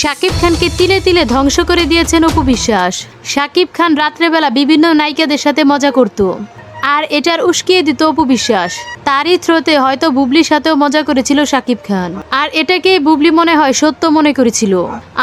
শাকিব খানকে তিলে তিলে ধ্বংস করে দিয়েছেন অপু বিশ্বাস। শাকিব খান রাত্রেবেলা বিভিন্ন নায়িকাদের সাথে মজা করত। আর এটার উস্কিয়ে দিত অপু বিশ্বাস। তারই থ্রোতে হয়তো বুবলির সাথেও মজা করেছিল শাকিব খান। আর এটাকে বুবলি মনে হয় সত্য মনে করেছিল।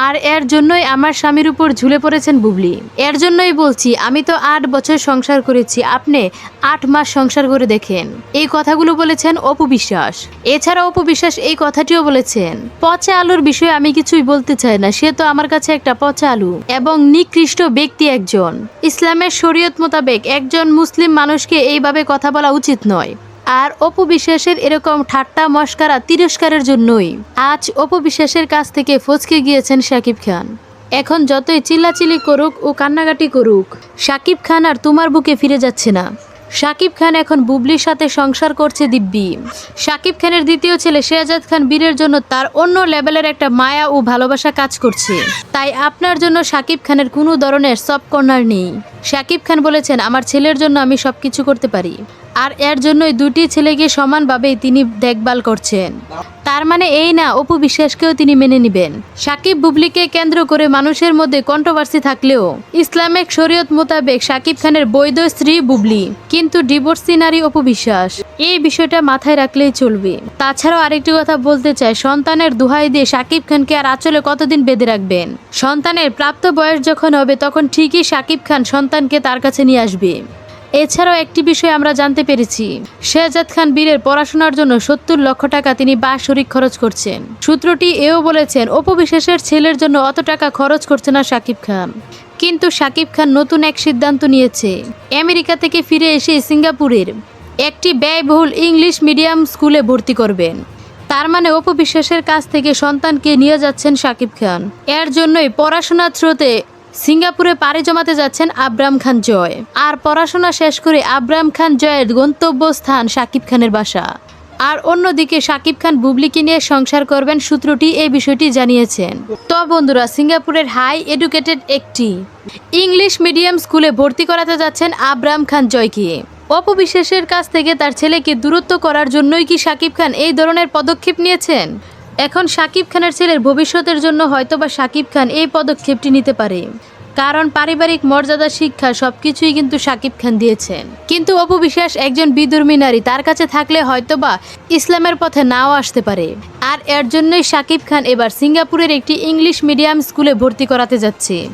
আর এর জন্যই আমার স্বামীর উপর ঝুলে পড়েছেন বুবলি। এর জন্যই বলছি, আমি তো আট বছর সংসার করেছি, আপনি আট মাস সংসার করে দেখেন। এই কথাগুলো বলেছেন অপু বিশ্বাস। এছাড়া অপু বিশ্বাস এই কথাটিও বলেছেন, পচা আলুর বিষয়ে আমি কিছুই বলতে চাই না, সে তো আমার কাছে একটা পচা আলু। এবং নিকৃষ্ট ব্যক্তি একজন। ইসলামের শরীয়ত মোতাবেক একজন মুসলিম মানুষকে এইভাবে কথা বলা উচিত নয়। আর অপবিশ্বাসের এরকম ঠাট্টা মস্কারা তিরস্কারের জন্যই। আজ অপবিশ্বাসের কাছ থেকে ফচকে গিয়েছেন শাকিব খান। এখন যতই চিল্লাচিলি করুক ও কান্নাকাটি করুক, শাকিব খান আর তোমার বুকে ফিরে যাচ্ছে না। শাকিব খান এখন বুবলির সাথে সংসার করছে দিব্যি। শাকিব খানের দ্বিতীয় ছেলে শেহজাদ খান বীরের জন্য তার অন্য লেভেলের একটা মায়া ও ভালোবাসা কাজ করছে। তাই আপনার জন্য শাকিব খানের কোনো ধরনের সব কর্নার নেই। শাকিব খান বলেছেন, আমার ছেলের জন্য আমি সব কিছু করতে পারি। আর এর জন্যই দুটি ছেলেকে সমানভাবেই তিনি দেখভাল করছেন। তার মানে এই না, অপু বিশ্বাসকেও তিনি মেনে নেবেন। সাকিব বুবলিকে কেন্দ্র করে মানুষের মধ্যে কন্ট্রোভার্সি থাকলেও ইসলামিক শরীয়ত মোতাবেক সাকিব খানের বৈধ স্ত্রী বুবলি, কিন্তু ডিভোর্সি নারী অপু বিশ্বাস। এই বিষয়টা মাথায় রাখলেই চলবে। তাছাড়াও আরেকটি কথা বলতে চাই, সন্তানের দুহাই দিয়ে সাকিব খানকে আর আচলে কতদিন বেঁধে রাখবেন? সন্তানের প্রাপ্ত বয়স যখন হবে, তখন ঠিকই সাকিব খান সন্তানকে তার কাছে নিয়ে আসবে। এছাড়াও একটি বিষয় আমরা জানতে পেরেছি। শেহজাদ খান বীরের পড়াশোনার জন্য সত্তর লক্ষ টাকা তিনি বাৎসরিক খরচ করছেন। সূত্রটি এও বলেছেন, অপবিশ্বাসের ছেলের জন্য অত টাকা খরচ করছে না শাকিব খান। কিন্তু শাকিব খান নতুন এক সিদ্ধান্ত নিয়েছে। আমেরিকা থেকে ফিরে এসে সিঙ্গাপুরের একটি ব্যয়বহুল ইংলিশ মিডিয়াম স্কুলে ভর্তি করবেন। তার মানে অপবিশ্বাসের কাছ থেকে সন্তানকে নিয়ে যাচ্ছেন শাকিব খান। এর জন্যই পড়াশোনার থ্রোতে সিঙ্গাপুরে পাড়ি জমাতে যাচ্ছেন আব্রাম খান জয়। আর পড়াশোনা শেষ করে আব্রাম খান জয়ের গন্তব্যস্থান শাকিব খানের বাসা। আর অন্যদিকে শাকিব খান বুবলিকে নিয়ে সংসার করবেন সূত্রটি এই বিষয়টি জানিয়েছেন। তো বন্ধুরা, সিঙ্গাপুরের হাই এডুকেটেড একটি ইংলিশ মিডিয়াম স্কুলে ভর্তি করাতে যাচ্ছেন আব্রাম খান জয়কে। অপবিশ্বাসের কাছ থেকে তার ছেলেকে দূরত্ব করার জন্যই কি শাকিব খান এই ধরনের পদক্ষেপ নিয়েছেন? এখন সাকিব খানের ছেলের ভবিষ্যতের জন্য হয়তোবা শাকিব খান এই পদক্ষেপটি নিতে পারে। কারণ পারিবারিক মর্যাদা, শিক্ষা সবকিছুই কিন্তু শাকিব খান দিয়েছেন। কিন্তু অপু বিশ্বাস একজন বিদুর্মী নারী, তার কাছে থাকলে হয়তোবা ইসলামের পথে নাও আসতে পারে। আর এর জন্যই সাকিব খান এবার সিঙ্গাপুরের একটি ইংলিশ মিডিয়াম স্কুলে ভর্তি করাতে যাচ্ছে।